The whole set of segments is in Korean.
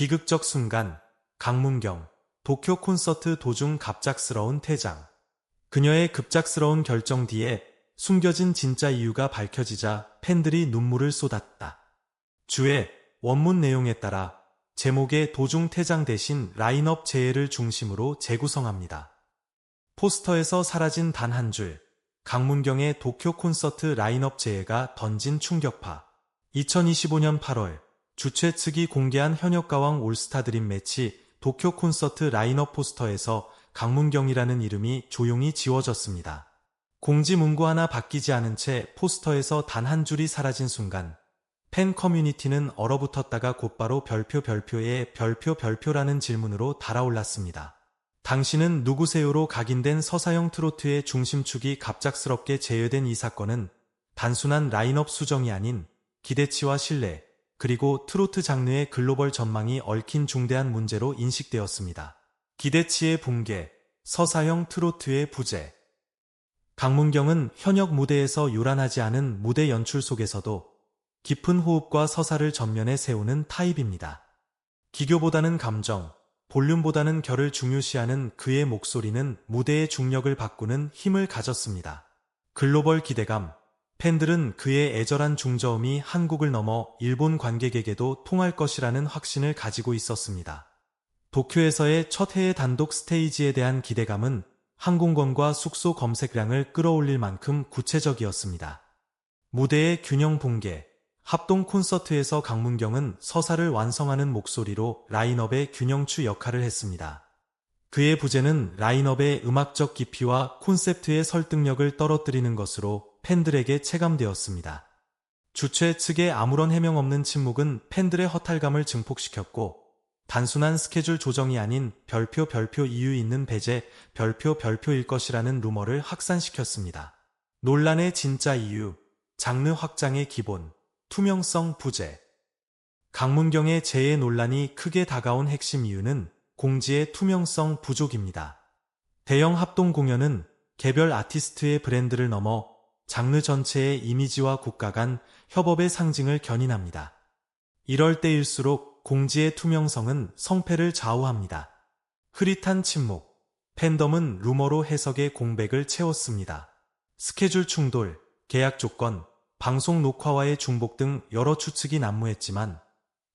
비극적 순간, 강문경, 도쿄 콘서트 도중 갑작스러운 퇴장. 그녀의 급작스러운 결정 뒤에 숨겨진 진짜 이유가 밝혀지자 팬들이 눈물을 쏟았다. 주의 원문 내용에 따라 제목의 도중 퇴장 대신 라인업 재해를 중심으로 재구성합니다. 포스터에서 사라진 단 한 줄, 강문경의 도쿄 콘서트 라인업 재해가 던진 충격파. 2025년 8월 주최 측이 공개한 현역가왕 올스타 드림 매치 도쿄 콘서트 라인업 포스터에서 강문경이라는 이름이 조용히 지워졌습니다. 공지 문구 하나 바뀌지 않은 채 포스터에서 단 한 줄이 사라진 순간 팬 커뮤니티는 얼어붙었다가 곧바로 별표 별표에 별표 별표라는 질문으로 달아올랐습니다. 당신은 누구세요로 각인된 서사형 트로트의 중심축이 갑작스럽게 제외된 이 사건은 단순한 라인업 수정이 아닌 기대치와 신뢰, 그리고 트로트 장르의 글로벌 전망이 얽힌 중대한 문제로 인식되었습니다. 기대치의 붕괴, 서사형 트로트의 부재. 강문경은 현역 무대에서 요란하지 않은 무대 연출 속에서도 깊은 호흡과 서사를 전면에 세우는 타입입니다. 기교보다는 감정, 볼륨보다는 결을 중요시하는 그의 목소리는 무대의 중력을 바꾸는 힘을 가졌습니다. 글로벌 기대감, 팬들은 그의 애절한 중저음이 한국을 넘어 일본 관객에게도 통할 것이라는 확신을 가지고 있었습니다. 도쿄에서의 첫 해외 단독 스테이지에 대한 기대감은 항공권과 숙소 검색량을 끌어올릴 만큼 구체적이었습니다. 무대의 균형 붕괴, 합동 콘서트에서 강문경은 서사를 완성하는 목소리로 라인업의 균형추 역할을 했습니다. 그의 부재는 라인업의 음악적 깊이와 콘셉트의 설득력을 떨어뜨리는 것으로 팬들에게 체감되었습니다. 주최 측의 아무런 해명 없는 침묵은 팬들의 허탈감을 증폭시켰고 단순한 스케줄 조정이 아닌 별표 별표 이유 있는 배제 별표 별표일 것이라는 루머를 확산시켰습니다. 논란의 진짜 이유, 장르 확장의 기본, 투명성 부재. 강문경의 재해 논란이 크게 다가온 핵심 이유는 공지의 투명성 부족입니다. 대형 합동 공연은 개별 아티스트의 브랜드를 넘어 장르 전체의 이미지와 국가 간 협업의 상징을 견인합니다. 이럴 때일수록 공지의 투명성은 성패를 좌우합니다. 흐릿한 침묵, 팬덤은 루머로 해석의 공백을 채웠습니다. 스케줄 충돌, 계약 조건, 방송 녹화와의 중복 등 여러 추측이 난무했지만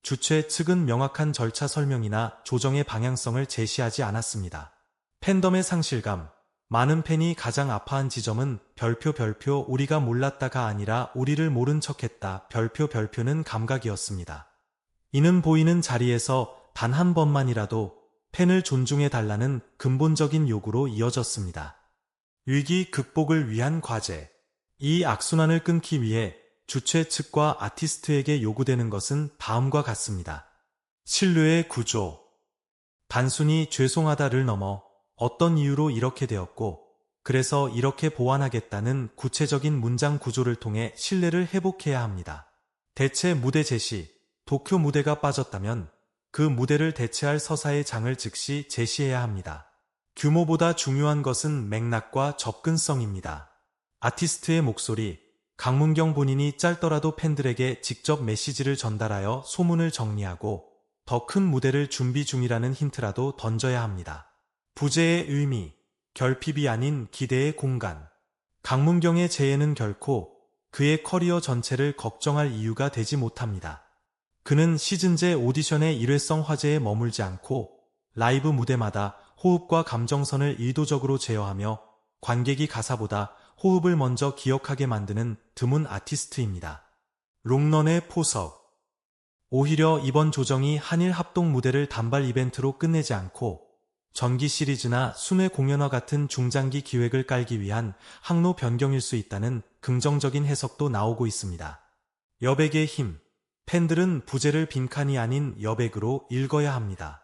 주최 측은 명확한 절차 설명이나 조정의 방향성을 제시하지 않았습니다. 팬덤의 상실감, 많은 팬이 가장 아파한 지점은 별표 별표 우리가 몰랐다가 아니라 우리를 모른 척했다. 별표 별표는 감각이었습니다. 이는 보이는 자리에서 단 한 번만이라도 팬을 존중해 달라는 근본적인 요구로 이어졌습니다. 위기 극복을 위한 과제. 이 악순환을 끊기 위해 주최 측과 아티스트에게 요구되는 것은 다음과 같습니다. 신뢰의 구조. 단순히 죄송하다를 넘어 어떤 이유로 이렇게 되었고 그래서 이렇게 보완하겠다는 구체적인 문장 구조를 통해 신뢰를 회복해야 합니다. 대체 무대 제시, 도쿄 무대가 빠졌다면 그 무대를 대체할 서사의 장을 즉시 제시해야 합니다. 규모보다 중요한 것은 맥락과 접근성입니다. 아티스트의 목소리, 강문경 본인이 짧더라도 팬들에게 직접 메시지를 전달하여 소문을 정리하고 더 큰 무대를 준비 중이라는 힌트라도 던져야 합니다. 부재의 의미, 결핍이 아닌 기대의 공간. 강문경의 재해는 결코 그의 커리어 전체를 걱정할 이유가 되지 못합니다. 그는 시즌제 오디션의 일회성 화제에 머물지 않고 라이브 무대마다 호흡과 감정선을 의도적으로 제어하며 관객이 가사보다 호흡을 먼저 기억하게 만드는 드문 아티스트입니다. 롱런의 포석 오히려 이번 조정이 한일 합동 무대를 단발 이벤트로 끝내지 않고 전기 시리즈나 순회 공연화 같은 중장기 기획을 깔기 위한 항로 변경일 수 있다는 긍정적인 해석도 나오고 있습니다. 여백의 힘. 팬들은 부재를 빈칸이 아닌 여백으로 읽어야 합니다.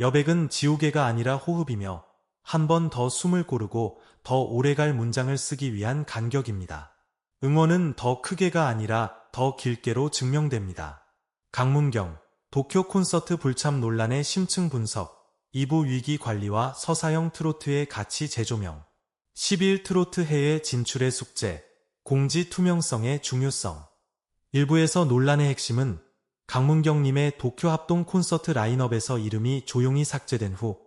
여백은 지우개가 아니라 호흡이며 한 번 더 숨을 고르고 더 오래갈 문장을 쓰기 위한 간격입니다. 응원은 더 크게가 아니라 더 길게로 증명됩니다. 강문경, 도쿄 콘서트 불참 논란의 심층 분석, 2부 위기 관리와 서사형 트로트의 가치 재조명 11 트로트 해외 진출의 숙제 공지 투명성의 중요성 1부에서 논란의 핵심은 강문경님의 도쿄 합동 콘서트 라인업에서 이름이 조용히 삭제된 후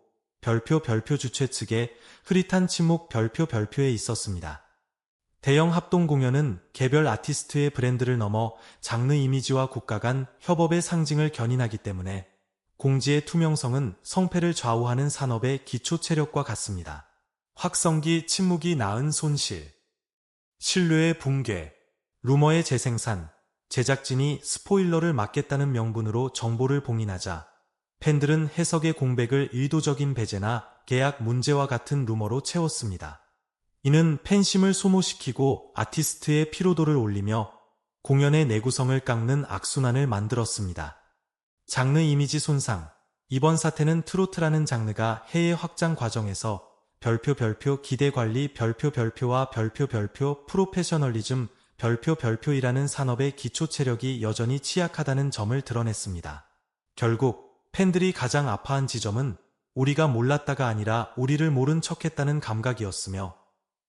별표 별표 주최 측의 흐릿한 침묵 별표 별표에 있었습니다. 대형 합동 공연은 개별 아티스트의 브랜드를 넘어 장르 이미지와 국가 간 협업의 상징을 견인하기 때문에 공지의 투명성은 성패를 좌우하는 산업의 기초 체력과 같습니다. 확성기 침묵이 낳은 손실, 신뢰의 붕괴, 루머의 재생산, 제작진이 스포일러를 막겠다는 명분으로 정보를 봉인하자 팬들은 해석의 공백을 의도적인 배제나 계약 문제와 같은 루머로 채웠습니다. 이는 팬심을 소모시키고 아티스트의 피로도를 올리며 공연의 내구성을 깎는 악순환을 만들었습니다. 장르 이미지 손상 이번 사태는 트로트라는 장르가 해외 확장 과정에서 별표 별표 기대 관리 별표 별표와 별표 별표 프로페셔널리즘 별표 별표이라는 산업의 기초 체력이 여전히 취약하다는 점을 드러냈습니다. 결국 팬들이 가장 아파한 지점은 우리가 몰랐다가 아니라 우리를 모른 척했다는 감각이었으며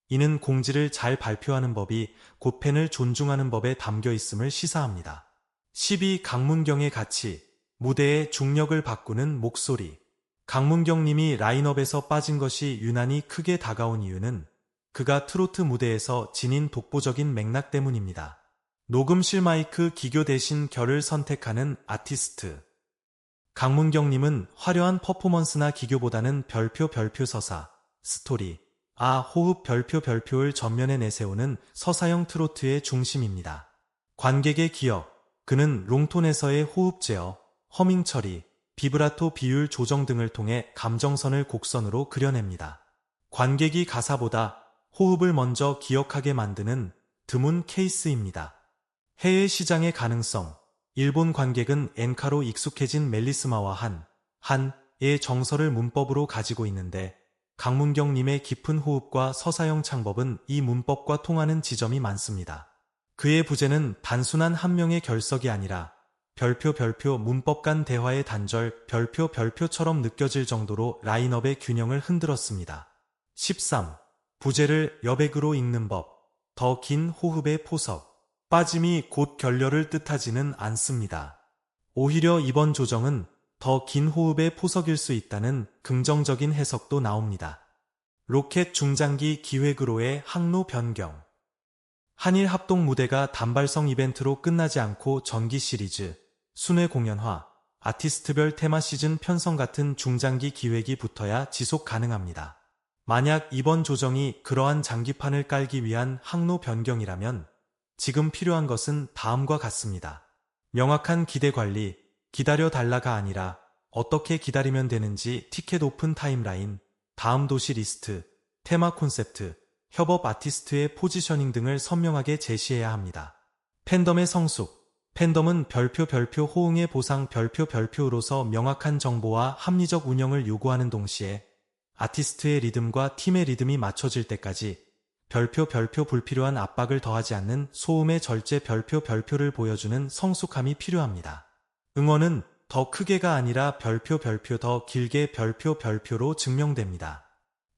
이는 공지를 잘 발표하는 법이 곧 팬을 존중하는 법에 담겨 있음을 시사합니다. 12. 강문경의 가치 무대의 중력을 바꾸는 목소리 강문경 님이 라인업에서 빠진 것이 유난히 크게 다가온 이유는 그가 트로트 무대에서 지닌 독보적인 맥락 때문입니다. 녹음실 마이크 기교 대신 결을 선택하는 아티스트. 강문경 님은 화려한 퍼포먼스나 기교보다는 별표 별표 서사, 스토리, 아 호흡 별표 별표를 전면에 내세우는 서사형 트로트의 중심입니다. 관객의 기억, 그는 롱톤에서의 호흡 제어, 허밍 처리, 비브라토 비율 조정 등을 통해 감정선을 곡선으로 그려냅니다. 관객이 가사보다 호흡을 먼저 기억하게 만드는 드문 케이스입니다. 해외 시장의 가능성 일본 관객은 엔카로 익숙해진 멜리스마와 한, 한의 정서를 문법으로 가지고 있는데 강문경님의 깊은 호흡과 서사형 창법은 이 문법과 통하는 지점이 많습니다. 그의 부재는 단순한 한 명의 결석이 아니라 별표 별표 문법 간 대화의 단절 별표 별표처럼 느껴질 정도로 라인업의 균형을 흔들었습니다. 13. 부제를 여백으로 읽는 법, 더 긴 호흡의 포석, 빠짐이 곧 결렬을 뜻하지는 않습니다. 오히려 이번 조정은 더 긴 호흡의 포석일 수 있다는 긍정적인 해석도 나옵니다. 로켓 중장기 기획으로의 항로 변경 한일 합동 무대가 단발성 이벤트로 끝나지 않고 전기 시리즈, 순회 공연화, 아티스트별 테마 시즌 편성 같은 중장기 기획이 붙어야 지속 가능합니다. 만약 이번 조정이 그러한 장기판을 깔기 위한 항로 변경이라면 지금 필요한 것은 다음과 같습니다. 명확한 기대 관리, 기다려 달라가 아니라 어떻게 기다리면 되는지 티켓 오픈 타임라인, 다음 도시 리스트, 테마 콘셉트, 협업 아티스트의 포지셔닝 등을 선명하게 제시해야 합니다. 팬덤의 성숙, 팬덤은 별표 별표 호응의 보상 별표 별표로서 명확한 정보와 합리적 운영을 요구하는 동시에 아티스트의 리듬과 팀의 리듬이 맞춰질 때까지 별표 별표 불필요한 압박을 더하지 않는 소음의 절제 별표 별표를 보여주는 성숙함이 필요합니다. 응원은 더 크게가 아니라 별표 별표 더 길게 별표 별표로 증명됩니다.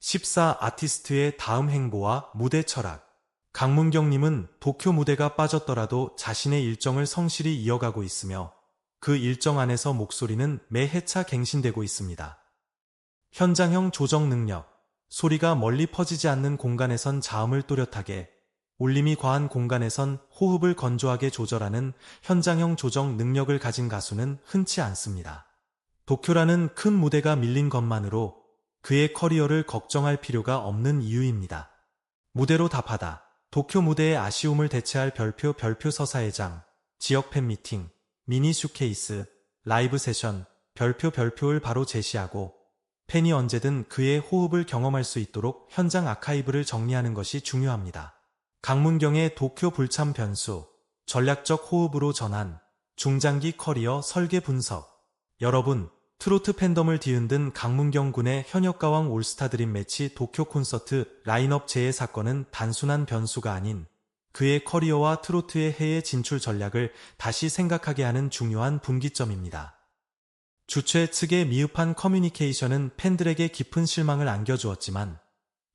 14 아티스트의 다음 행보와 무대 철학 강문경님은 도쿄 무대가 빠졌더라도 자신의 일정을 성실히 이어가고 있으며 그 일정 안에서 목소리는 매 해차 갱신되고 있습니다. 현장형 조정 능력, 소리가 멀리 퍼지지 않는 공간에선 자음을 또렷하게, 울림이 과한 공간에선 호흡을 건조하게 조절하는 현장형 조정 능력을 가진 가수는 흔치 않습니다. 도쿄라는 큰 무대가 밀린 것만으로 그의 커리어를 걱정할 필요가 없는 이유입니다. 무대로 답하다. 도쿄 무대의 아쉬움을 대체할 별표 별표 서사회장, 지역 팬미팅, 미니 슈케이스, 라이브 세션, 별표 별표를 바로 제시하고 팬이 언제든 그의 호흡을 경험할 수 있도록 현장 아카이브를 정리하는 것이 중요합니다. 강문경의 도쿄 불참 변수, 전략적 호흡으로 전환, 중장기 커리어 설계 분석. 여러분, 트로트 팬덤을 뒤흔든 강문경 군의 현역가왕 올스타 드림 매치 도쿄 콘서트 라인업 재해 사건은 단순한 변수가 아닌 그의 커리어와 트로트의 해외 진출 전략을 다시 생각하게 하는 중요한 분기점입니다. 주최 측의 미흡한 커뮤니케이션은 팬들에게 깊은 실망을 안겨주었지만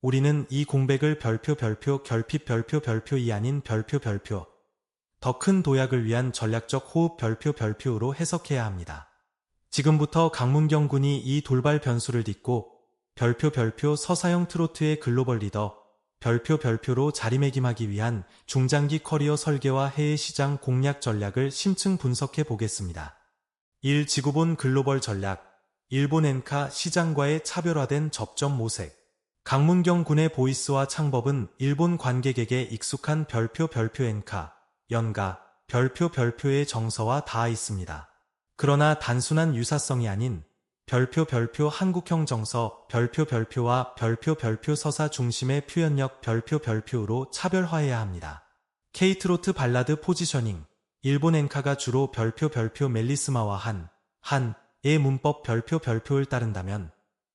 우리는 이 공백을 별표 별표 결핍 별표 별표 이 아닌 별표 별표 더 큰 도약을 위한 전략적 호흡 별표 별표로 해석해야 합니다. 지금부터 강문경 군이 이 돌발 변수를 딛고 별표 별표 서사형 트로트의 글로벌 리더 별표 별표로 자리매김하기 위한 중장기 커리어 설계와 해외 시장 공략 전략을 심층 분석해 보겠습니다. 1. 지구본 글로벌 전략 일본 엔카 시장과의 차별화된 접점 모색 강문경 군의 보이스와 창법은 일본 관객에게 익숙한 별표 별표 엔카, 연가, 별표 별표의 정서와 닿아 있습니다. 그러나 단순한 유사성이 아닌 별표 별표 한국형 정서 별표 별표와 별표 별표 서사 중심의 표현력 별표 별표로 차별화해야 합니다. 케이트로트 발라드 포지셔닝 일본 엔카가 주로 별표 별표 멜리스마와 한, 한의 문법 별표 별표를 따른다면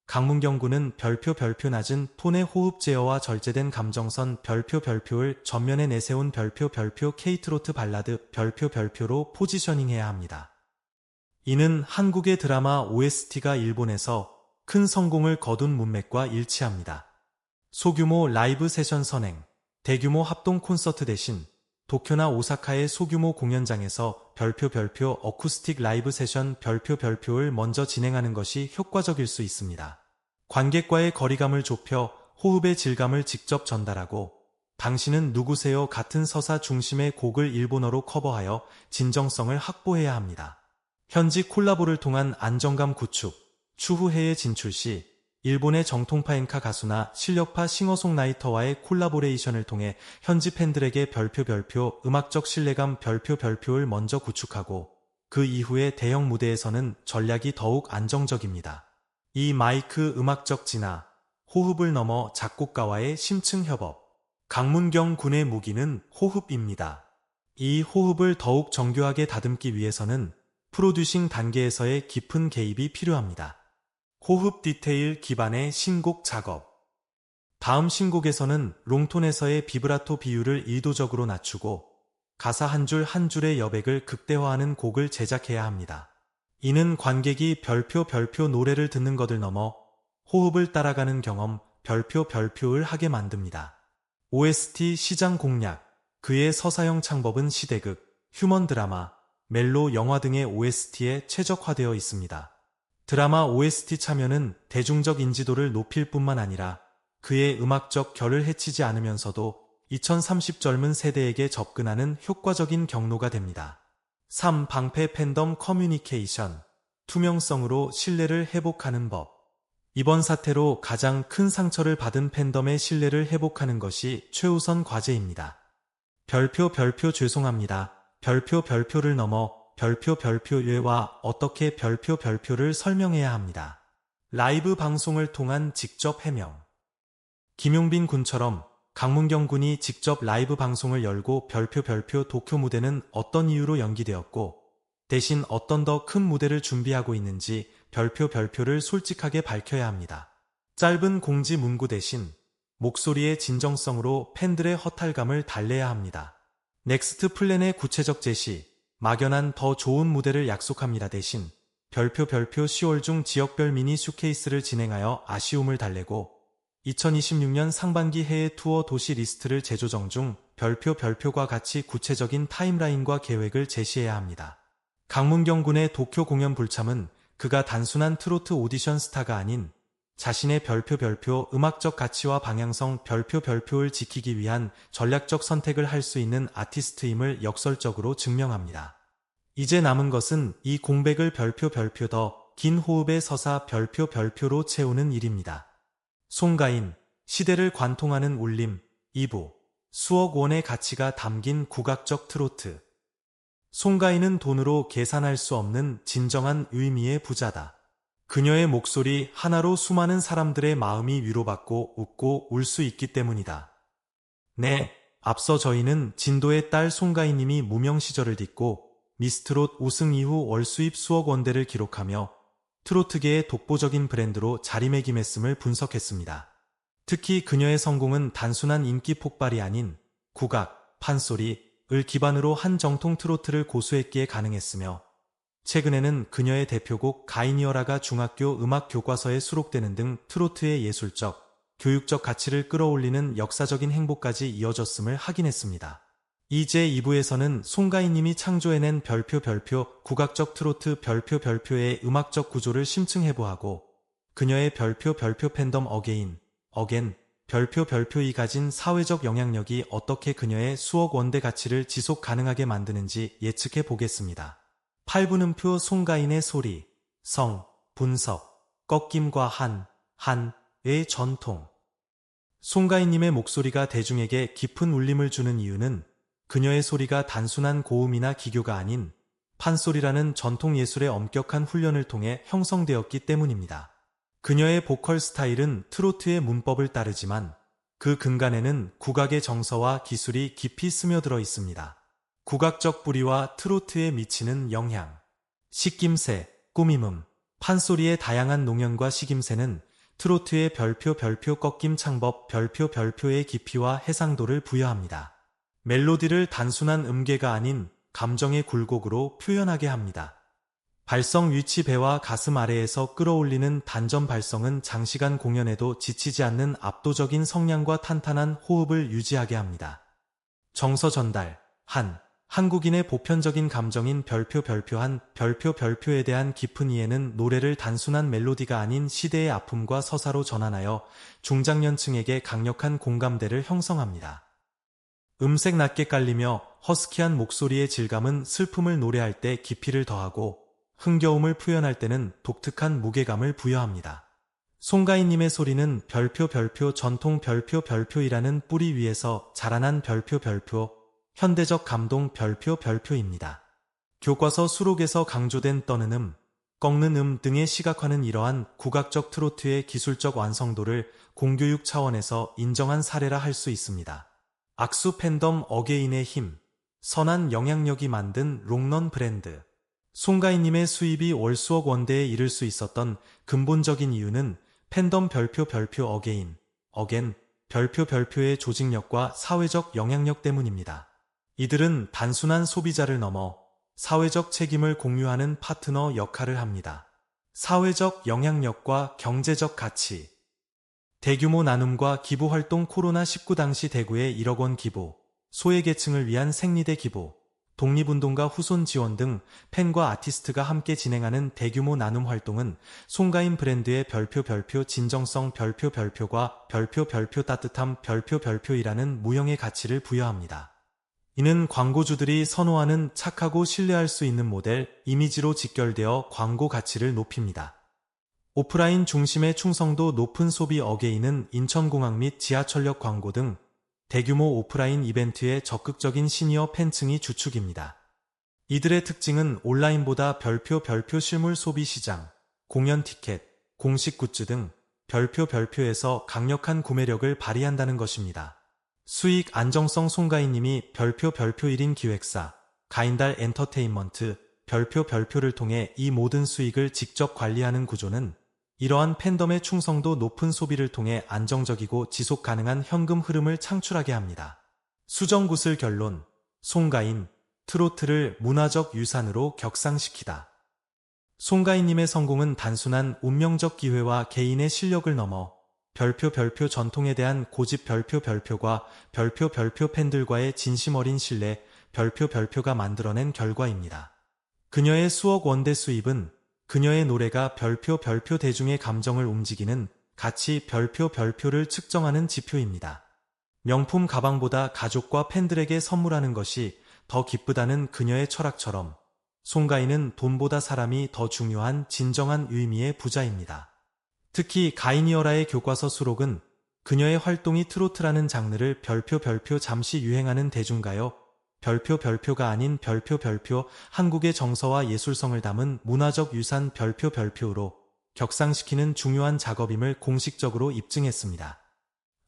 강문경 군은 별표 별표 낮은 톤의 호흡 제어와 절제된 감정선 별표 별표를 전면에 내세운 별표 별표 케이트로트 발라드 별표 별표로 포지셔닝해야 합니다. 이는 한국의 드라마 OST가 일본에서 큰 성공을 거둔 문맥과 일치합니다. 소규모 라이브 세션 선행, 대규모 합동 콘서트 대신 도쿄나 오사카의 소규모 공연장에서 별표 별표 어쿠스틱 라이브 세션 별표 별표를 먼저 진행하는 것이 효과적일 수 있습니다. 관객과의 거리감을 좁혀 호흡의 질감을 직접 전달하고 당신은 누구세요 같은 서사 중심의 곡을 일본어로 커버하여 진정성을 확보해야 합니다. 현지 콜라보를 통한 안정감 구축, 추후 해외 진출 시 일본의 정통파 엔카 가수나 실력파 싱어송라이터와의 콜라보레이션을 통해 현지 팬들에게 별표 별표 음악적 신뢰감 별표 별표를 먼저 구축하고 그 이후에 대형 무대에서는 전략이 더욱 안정적입니다. 이 마이크 음악적 진화, 호흡을 넘어 작곡가와의 심층 협업. 강문경 군의 무기는 호흡입니다. 이 호흡을 더욱 정교하게 다듬기 위해서는 프로듀싱 단계에서의 깊은 개입이 필요합니다. 호흡 디테일 기반의 신곡 작업. 다음 신곡에서는 롱톤에서의 비브라토 비율을 의도적으로 낮추고 가사 한줄한 줄의 여백을 극대화하는 곡을 제작해야 합니다. 이는 관객이 별표 별표 노래를 듣는 것을 넘어 호흡을 따라가는 경험 별표 별표를 하게 만듭니다. OST 시장 공략 그의 서사형 창법은 시대극, 휴먼 드라마, 멜로 영화 등의 OST에 최적화되어 있습니다. 드라마 OST 참여는 대중적 인지도를 높일 뿐만 아니라 그의 음악적 결을 해치지 않으면서도 2030 젊은 세대에게 접근하는 효과적인 경로가 됩니다. 3. 방패 팬덤 커뮤니케이션 투명성으로 신뢰를 회복하는 법 이번 사태로 가장 큰 상처를 받은 팬덤의 신뢰를 회복하는 것이 최우선 과제입니다. 별표 별표 죄송합니다. 별표 별표를 넘어 별표 별표 예와 어떻게 별표 별표를 설명해야 합니다. 라이브 방송을 통한 직접 해명 김용빈 군처럼 강문경 군이 직접 라이브 방송을 열고 별표 별표 도쿄 무대는 어떤 이유로 연기되었고 대신 어떤 더 큰 무대를 준비하고 있는지 별표 별표를 솔직하게 밝혀야 합니다. 짧은 공지 문구 대신 목소리의 진정성으로 팬들의 허탈감을 달래야 합니다. 넥스트 플랜의 구체적 제시, 막연한 더 좋은 무대를 약속합니다 대신 별표 별표 10월 중 지역별 미니 슈케이스를 진행하여 아쉬움을 달래고 2026년 상반기 해외 투어 도시 리스트를 재조정 중 별표 별표과 같이 구체적인 타임라인과 계획을 제시해야 합니다. 강문경 군의 도쿄 공연 불참은 그가 단순한 트로트 오디션 스타가 아닌 자신의 별표 별표 음악적 가치와 방향성 별표 별표를 지키기 위한 전략적 선택을 할 수 있는 아티스트임을 역설적으로 증명합니다. 이제 남은 것은 이 공백을 별표 별표 더 긴 호흡의 서사 별표 별표로 채우는 일입니다. 송가인, 시대를 관통하는 울림, 2부, 수억 원의 가치가 담긴 국악적 트로트. 송가인은 돈으로 계산할 수 없는 진정한 의미의 부자다. 그녀의 목소리 하나로 수많은 사람들의 마음이 위로받고 웃고 울 수 있기 때문이다. 네, 앞서 저희는 진도의 딸 송가인님이 무명 시절을 딛고 미스트롯 우승 이후 월 수입 수억 원대를 기록하며 트로트계의 독보적인 브랜드로 자리매김했음을 분석했습니다. 특히 그녀의 성공은 단순한 인기 폭발이 아닌 국악, 판소리을 기반으로 한 정통 트로트를 고수했기에 가능했으며 최근에는 그녀의 대표곡 가이니어라가 중학교 음악 교과서에 수록되는 등 트로트의 예술적, 교육적 가치를 끌어올리는 역사적인 행보까지 이어졌음을 확인했습니다. 이제 2부에서는 송가인님이 창조해낸 별표 별표 국악적 트로트 별표 별표의 음악적 구조를 심층해보하고 그녀의 별표 별표 팬덤 어게인, 어겐, 별표 별표이 가진 사회적 영향력이 어떻게 그녀의 수억 원대 가치를 지속 가능하게 만드는지 예측해 보겠습니다. 8분음표 송가인의 소리, 성, 분석, 꺾임과 한, 한의 전통. 송가인님의 목소리가 대중에게 깊은 울림을 주는 이유는 그녀의 소리가 단순한 고음이나 기교가 아닌 판소리라는 전통 예술의 엄격한 훈련을 통해 형성되었기 때문입니다. 그녀의 보컬 스타일은 트로트의 문법을 따르지만 그 근간에는 국악의 정서와 기술이 깊이 스며들어 있습니다. 국악적 뿌리와 트로트에 미치는 영향. 식김새, 꾸밈음, 판소리의 다양한 농연과 식임새는 트로트의 별표 별표 꺾임 창법 별표 별표의 깊이와 해상도를 부여합니다. 멜로디를 단순한 음계가 아닌 감정의 굴곡으로 표현하게 합니다. 발성 위치 배와 가슴 아래에서 끌어올리는 단전 발성은 장시간 공연에도 지치지 않는 압도적인 성량과 탄탄한 호흡을 유지하게 합니다. 정서 전달, 한, 한국인의 보편적인 감정인 별표 별표한 별표 별표에 대한 깊은 이해는 노래를 단순한 멜로디가 아닌 시대의 아픔과 서사로 전환하여 중장년층에게 강력한 공감대를 형성합니다. 음색 낮게 깔리며 허스키한 목소리의 질감은 슬픔을 노래할 때 깊이를 더하고 흥겨움을 표현할 때는 독특한 무게감을 부여합니다. 송가인님의 소리는 별표 별표 전통 별표 별표이라는 뿌리 위에서 자라난 별표 별표, 현대적 감동 별표 별표입니다. 교과서 수록에서 강조된 떠는 음, 꺾는 음 등의 시각화는 이러한 국악적 트로트의 기술적 완성도를 공교육 차원에서 인정한 사례라 할 수 있습니다. 악수 팬덤 어게인의 힘, 선한 영향력이 만든 롱런 브랜드, 송가인님의 수입이 월 수억 원대에 이를 수 있었던 근본적인 이유는 팬덤 별표 별표 어게인, 어겐, 별표 별표의 조직력과 사회적 영향력 때문입니다. 이들은 단순한 소비자를 넘어 사회적 책임을 공유하는 파트너 역할을 합니다. 사회적 영향력과 경제적 가치 대규모 나눔과 기부활동 코로나19 당시 대구의 1억 원 기부, 소외계층을 위한 생리대 기부, 독립운동가 후손 지원 등 팬과 아티스트가 함께 진행하는 대규모 나눔 활동은 송가인 브랜드의 별표 별표 진정성 별표 별표과 별표 별표 따뜻함 별표 별표이라는 무형의 가치를 부여합니다. 이는 광고주들이 선호하는 착하고 신뢰할 수 있는 모델 이미지로 직결되어 광고 가치를 높입니다. 오프라인 중심의 충성도 높은 소비 어게인은 인천공항 및 지하철역 광고 등 대규모 오프라인 이벤트의 적극적인 시니어 팬층이 주축입니다. 이들의 특징은 온라인보다 별표 별표 실물 소비 시장, 공연 티켓, 공식 굿즈 등 별표 별표에서 강력한 구매력을 발휘한다는 것입니다. 수익 안정성 송가인님이 별표 별표 1인 기획사, 가인달 엔터테인먼트, 별표 별표를 통해 이 모든 수익을 직접 관리하는 구조는 이러한 팬덤의 충성도 높은 소비를 통해 안정적이고 지속 가능한 현금 흐름을 창출하게 합니다. 수정구슬 결론, 송가인, 트로트를 문화적 유산으로 격상시키다. 송가인님의 성공은 단순한 운명적 기회와 개인의 실력을 넘어 별표 별표 전통에 대한 고집 별표 별표과 별표 별표 팬들과의 진심 어린 신뢰 별표 별표가 만들어낸 결과입니다. 그녀의 수억 원대 수입은 그녀의 노래가 별표 별표 대중의 감정을 움직이는 가치 별표 별표를 측정하는 지표입니다. 명품 가방보다 가족과 팬들에게 선물하는 것이 더 기쁘다는 그녀의 철학처럼 송가인은 돈보다 사람이 더 중요한 진정한 의미의 부자입니다. 특히 가이니어라의 교과서 수록은 그녀의 활동이 트로트라는 장르를 별표 별표 잠시 유행하는 대중가요 별표 별표가 아닌 별표 별표 한국의 정서와 예술성을 담은 문화적 유산 별표 별표로 격상시키는 중요한 작업임을 공식적으로 입증했습니다.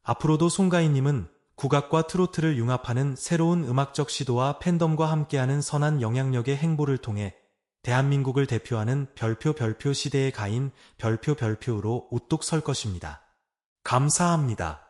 앞으로도 송가인님은 국악과 트로트를 융합하는 새로운 음악적 시도와 팬덤과 함께하는 선한 영향력의 행보를 통해 대한민국을 대표하는 별표 별표 시대의 가인 별표 별표로 우뚝 설 것입니다. 감사합니다.